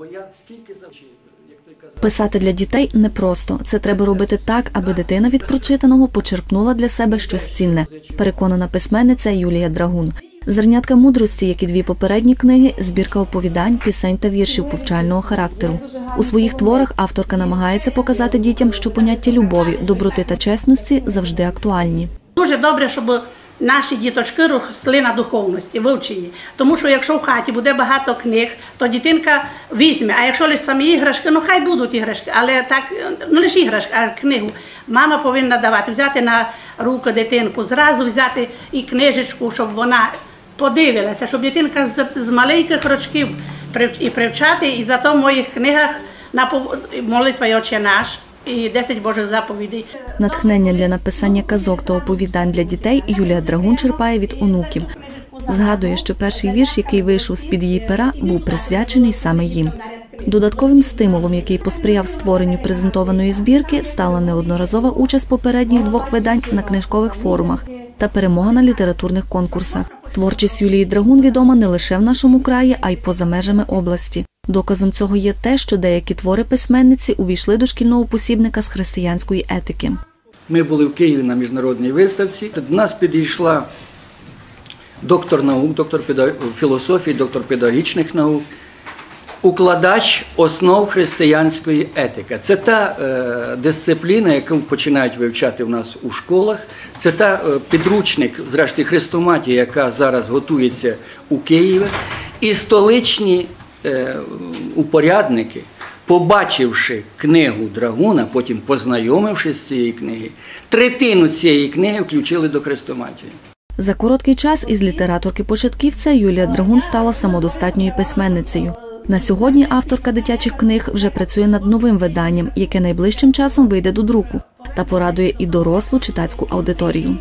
Бо я скільки завчив, як той казав. Писати для дітей непросто. Це треба робити так, аби дитина від прочитаного почерпнула для себе щось цінне. Переконана письменниця Юлія Драгун. Зернятка мудрості, як і дві попередні книги, збірка оповідань, пісень та віршів повчального характеру. У своїх творах авторка намагається показати дітям, що поняття любові, доброти та чесності завжди актуальні. Дуже добре, щоб наші діточки росли на духовності, вивчені. Тому що якщо в хаті буде багато книг, то дитинка візьме. А якщо лише самі іграшки, ну хай будуть іграшки, але так ну лише іграшки, а книгу. Мама повинна давати, взяти на руку дитинку, зразу взяти і книжечку, щоб вона подивилася, щоб дитинка з, з маленьких рочків прив- і привчати. І зато в моїх книгах на молитва «Й Отче наш і 10 Божих заповідей. Натхнення для написання казок та оповідань для дітей Юлія Драгун черпає від онуків. Згадує, що перший вірш, який вийшов з під її пера, був присвячений саме їм. Додатковим стимулом, який посприяв створенню презентованої збірки, стала неодноразова участь попередніх двох видань на книжкових форумах та перемога на літературних конкурсах. Творчість Юлії Драгун відома не лише в нашому краї, а й поза межами області. Доказом цього є те, що деякі твори письменниці увійшли до шкільного посібника з християнської етики. Ми були в Києві на міжнародній виставці. До нас підійшла доктор наук, доктор філософії, доктор педагогічних наук, укладач основ християнської етики. Це та е, дисципліна, яку починають вивчати в нас у школах. Це та е, підручник, зрештою, хрестоматія, яка зараз готується у Києві. І столичні упорядники, побачивши книгу Драгуна, потім познайомившись з цією книги, третину цієї книги включили до хрестоматії. За короткий час із літераторки-початківця Юлія Драгун стала самодостатньою письменницею. На сьогодні авторка дитячих книг вже працює над новим виданням, яке найближчим часом вийде до друку та порадує і дорослу читацьку аудиторію.